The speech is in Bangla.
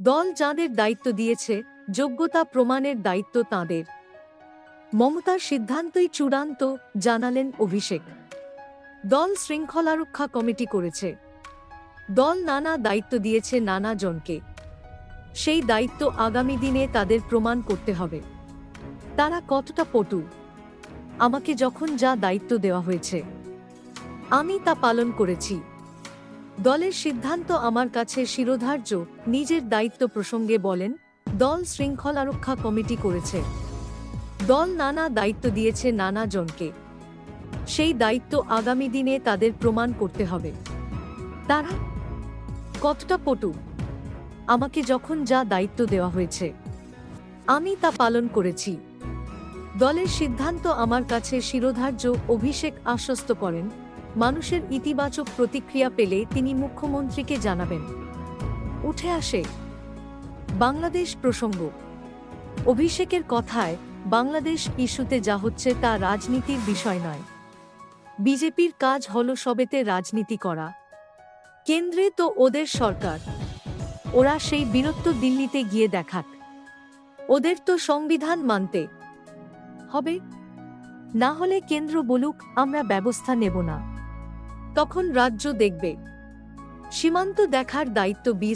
দল যাঁদের দায়িত্ব দিয়েছে, যোগ্যতা প্রমাণের দায়িত্ব তাঁদের। মমতার সিদ্ধান্তই চূড়ান্ত, জানালেন অভিষেক। দল শৃঙ্খলারক্ষা কমিটি করেছে। দল নানা দায়িত্ব দিয়েছে নানা জনকে। সেই দায়িত্ব আগামী দিনে তাদের প্রমাণ করতে হবে। তারা কতটা পটু? আমাকে যখন যা দায়িত্ব দেওয়া হয়েছে, আমি তা পালন করেছি। দলের সিদ্ধান্ত আমার কাছে শিরোধার্য। নিজের দায়িত্ব প্রসঙ্গে বলেন, দল শৃঙ্খলারক্ষা কমিটি করেছে। দল নানা দায়িত্ব দিয়েছে নানা জনকে। সেই দায়িত্ব আগামী দিনে তাদের প্রমাণ করতে হবে। তারা কতটা পটু? আমাকে যখন যা দায়িত্ব দেওয়া হয়েছে, আমি তা পালন করেছি। দলের সিদ্ধান্ত আমার কাছে শিরোধার্য, অভিষেক আশ্বস্ত করেন মানুষের ইতিবাচক প্রতিক্রিয়া পেলে তিনি মুখ্যমন্ত্রীকে জানাবেন। উঠে আসে, বাংলাদেশ প্রসঙ্গ। অভিষেকের কথায়, বাংলাদেশ ইস্যুতে যা হচ্ছে তা রাজনীতির বিষয় নয়। বিজেপির কাজ হল সবেতে রাজনীতি করা। কেন্দ্রে তো ওদের সরকার। ওরা সেই বীরত্ব দিল্লিতে গিয়ে দেখাক। ওদের তো সংবিধান মানতে হবে। না হলে কেন্দ্র বলুক, আমরা ব্যবস্থা নেব না। তখন রাজ্য দেখবে। সীমান্ত দেখার দায়িত্ব বিস